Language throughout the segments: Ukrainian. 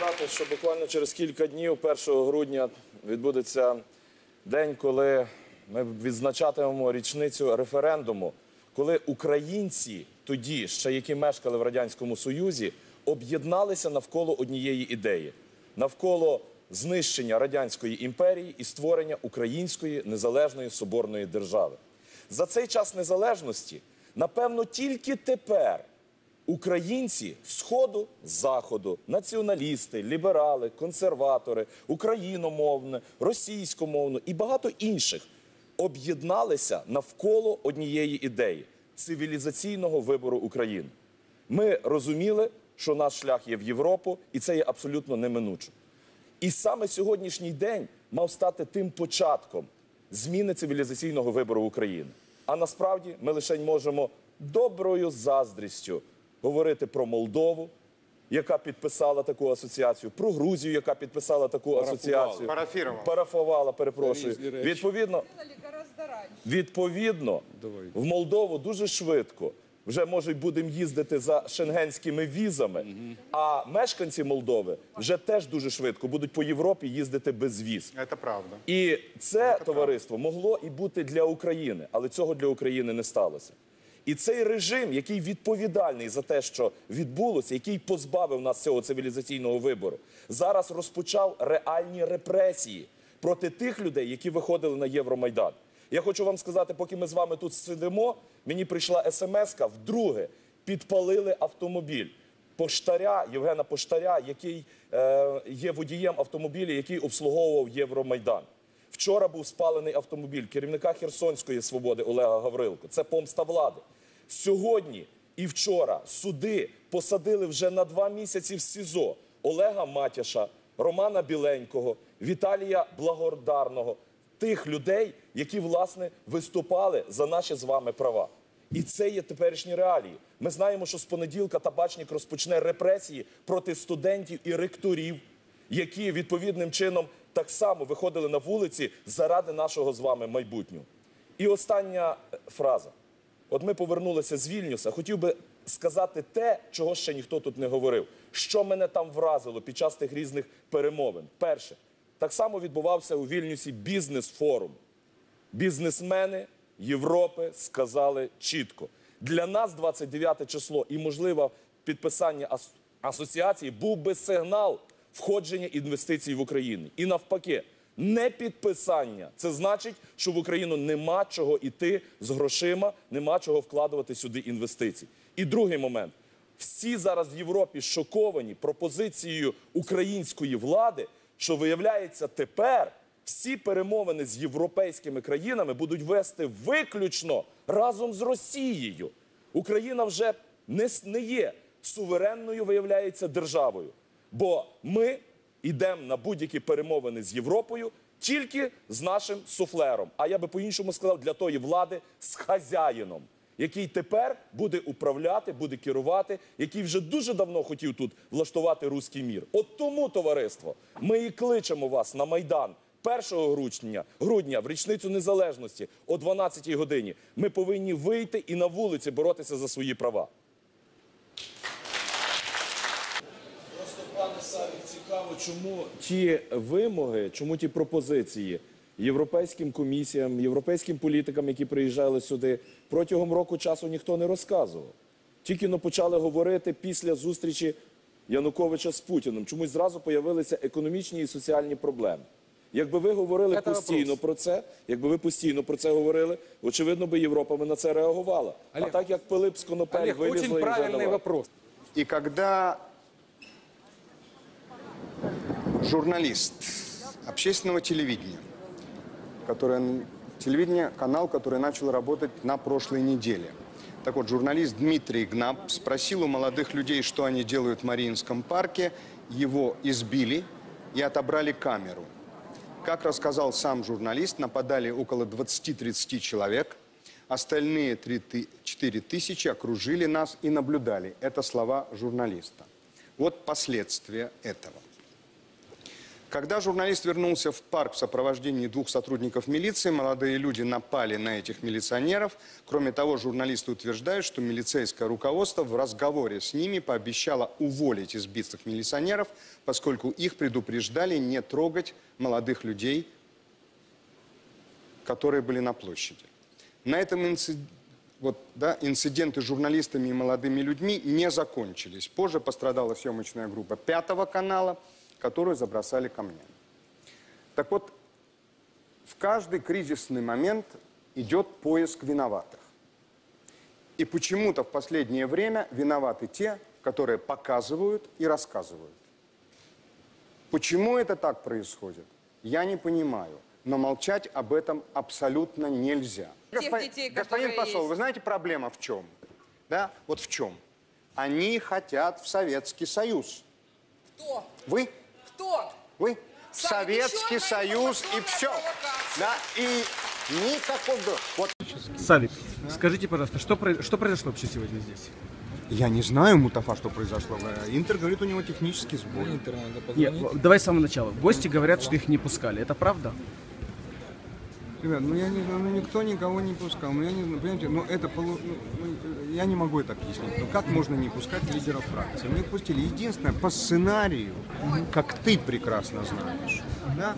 нагадати, що буквально через кілька днів, 1 грудня, відбудеться день, коли ми відзначатимемо річницю референдуму, коли українці, тоді ще які мешкали в радянському союзі, об'єдналися навколо однієї ідеї навколо знищення радянської імперії і створення української незалежної соборної держави. За цей час незалежності, напевно, тільки тепер Українці сходу заходу, націоналісти, ліберали, консерватори, україномовне, російськомовне і багато інших об'єдналися навколо однієї ідеї цивілізаційного вибору України. Ми розуміли, що наш шлях є в Європу, і це є абсолютно неминуче. І саме сьогоднішній день мав стати тим початком зміни цивілізаційного вибору України. А насправді ми лише можемо доброю заздрістю говорити про Молдову, яка підписала таку асоціацію, про Грузію, яка підписала таку асоціацію. Парафірувала. Парафувала, перепрошую. Різні речі. Відповідно. Відповідно, Давайте. в Молдову дуже швидко. Вже може будемо їздити за шенгенськими візами. А мешканці Молдови вже теж дуже швидко будуть по Європі їздити без віз. Это правда. І це товариство могло і бути для України, але цього для України не сталося. І цей режим, який відповідальний за те, що відбулося, який позбавив нас цього цивілізаційного вибору, зараз розпочав реальні репресії проти тих людей, які виходили на Євромайдан. Я хочу вам сказати, поки ми з вами тут сидимо, мені прийшла смс-ка, вдруге підпалили автомобіль поштаря Євгена Поштаря, який е, є водієм автомобіля, який обслуговував Євромайдан. Вчора був спалений автомобіль керівника Херсонської свободи Олега Гаврилко. Це помста влади. Сьогодні і вчора суди посадили вже на два місяці в СІЗО Олега Матяша, Романа Біленького, Віталія Благодарного, тих людей, які власне виступали за наші з вами права. І це є теперішні реалії. Ми знаємо, що з понеділка табачник розпочне репресії проти студентів і ректорів, які відповідним чином так само виходили на вулиці заради нашого з вами майбутнього. І остання е, фраза. От ми повернулися з Вільнюса. Хотів би сказати те, чого ще ніхто тут не говорив. Що мене там вразило під час тих різних перемовин. Перше, так само відбувався у Вільнюсі бізнес-форум. Бізнесмени Європи сказали чітко: для нас 29 число і можливо підписання асоціації був би сигнал входження інвестицій в Україну. І навпаки, не підписання це значить, що в Україну нема чого йти з грошима, нема чого вкладувати сюди інвестицій. І другий момент. Всі зараз в Європі шоковані пропозицією української влади, що виявляється тепер всі перемовини з європейськими країнами будуть вести виключно разом з Росією. Україна вже не є суверенною, виявляється, державою. Бо ми йдемо на будь-які перемовини з Європою тільки з нашим суфлером. А я би по-іншому сказав, для тої влади з хазяїном, який тепер буде управляти, буде керувати, який вже дуже давно хотів тут влаштувати руський мір. От тому, товариство, ми і кличемо вас на Майдан. 1 грудня, грудня в річницю незалежності о 12 годині ми повинні вийти і на вулиці боротися за свої права. Цікаво, чому ті вимоги, чому ті пропозиції європейським комісіям, європейським політикам, які приїжджали сюди, протягом року часу ніхто не розказував. Тільки но почали говорити після зустрічі Януковича з Путіним. Чомусь зразу появилися економічні і соціальні проблеми. Якби ви говорили Це постійно вопрос. про це, якби ви постійно про це говорили, очевидно би Європа би на це реагувала. а так як Пилип з Конопель Олег, вилізли і вже давай. вопрос. И когда журналист общественного телевидения, который, телевидение, канал, который начал работать на прошлой неделе. Так вот, журналист Дмитрий Гнаб спросил у молодых людей, что они делают в Мариинском парке. Его избили и отобрали камеру. Как рассказал сам журналист, нападали около 20-30 человек. Остальные 3 ты- 4 тысячи окружили нас и наблюдали. Это слова журналиста. Вот последствия этого. Когда журналист вернулся в парк в сопровождении двух сотрудников милиции, молодые люди напали на этих милиционеров. Кроме того, журналисты утверждают, что милицейское руководство в разговоре с ними пообещало уволить избитых милиционеров, поскольку их предупреждали не трогать молодых людей, которые были на площади. На этом инци- вот, да, инциденты с журналистами и молодыми людьми не закончились. Позже пострадала съемочная группа Пятого канала, которую забросали камнями. Так вот, в каждый кризисный момент идет поиск виноватых. И почему-то в последнее время виноваты те, которые показывают и рассказывают. Почему это так происходит, я не понимаю. Но молчать об этом абсолютно нельзя. Тех детей, господин посол, есть. вы знаете, проблема в чем? Да, вот в чем? Они хотят в Советский Союз. Кто? Вы? Кто? Вы? Советский Союз и все. Да, и никакого... Вот Савик, скажите, пожалуйста, что, что произошло вообще сегодня здесь? Я не знаю, Мутафа, что произошло. Интер говорит, у него технический сбой. Нет, в- давай с самого начала. Гости говорят, что их не пускали. Это правда? Ребят, ну я не ну никто никого не пускал. Ну я не понимаете, ну это полу- ну, ну, я не могу это объяснить. Ну как можно не пускать лидеров фракции? Мы их пустили. Единственное, по сценарию, как ты прекрасно знаешь, да,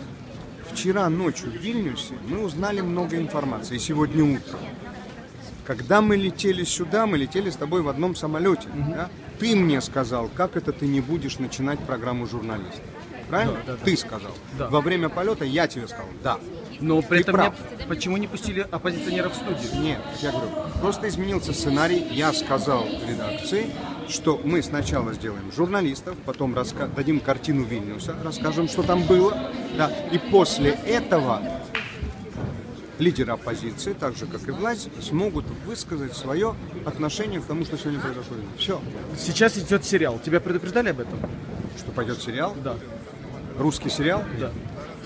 вчера ночью в Вильнюсе мы узнали много информации, и сегодня утром. Когда мы летели сюда, мы летели с тобой в одном самолете. да? Ты мне сказал, как это ты не будешь начинать программу журналиста. Правильно? Ты сказал. Да. Во время полета я тебе сказал, да. Но при этом прав. не- почему не пустили оппозиционеров в студию? Нет, я говорю, просто изменился сценарий. Я сказал редакции, что мы сначала сделаем журналистов, потом раска- дадим картину Вильнюса, расскажем, что там было. Да, и после этого лидеры оппозиции, так же как и власть, смогут высказать свое отношение к тому, что сегодня произошло. Все. Сейчас идет сериал. Тебя предупреждали об этом? Что пойдет сериал, Да. русский сериал. Да.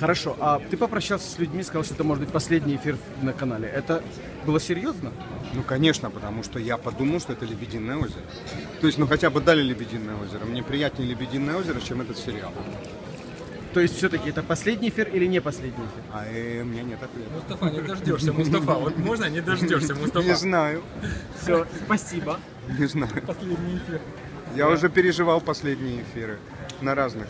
Хорошо. А ты попрощался с людьми, сказал, что это может быть последний эфир на канале. Это было серьезно? Ну, конечно, потому что я подумал, что это «Лебединое озеро». То есть, ну, хотя бы дали «Лебединое озеро». Мне приятнее «Лебединое озеро», чем этот сериал. То есть все-таки это последний эфир или не последний эфир? А э, у меня нет ответа. Мустафа, не дождешься, Мустафа. Вот можно не дождешься, Мустафа? Не знаю, Все, спасибо. не знаю. Последний эфир. Я уже переживал последние эфиры на разных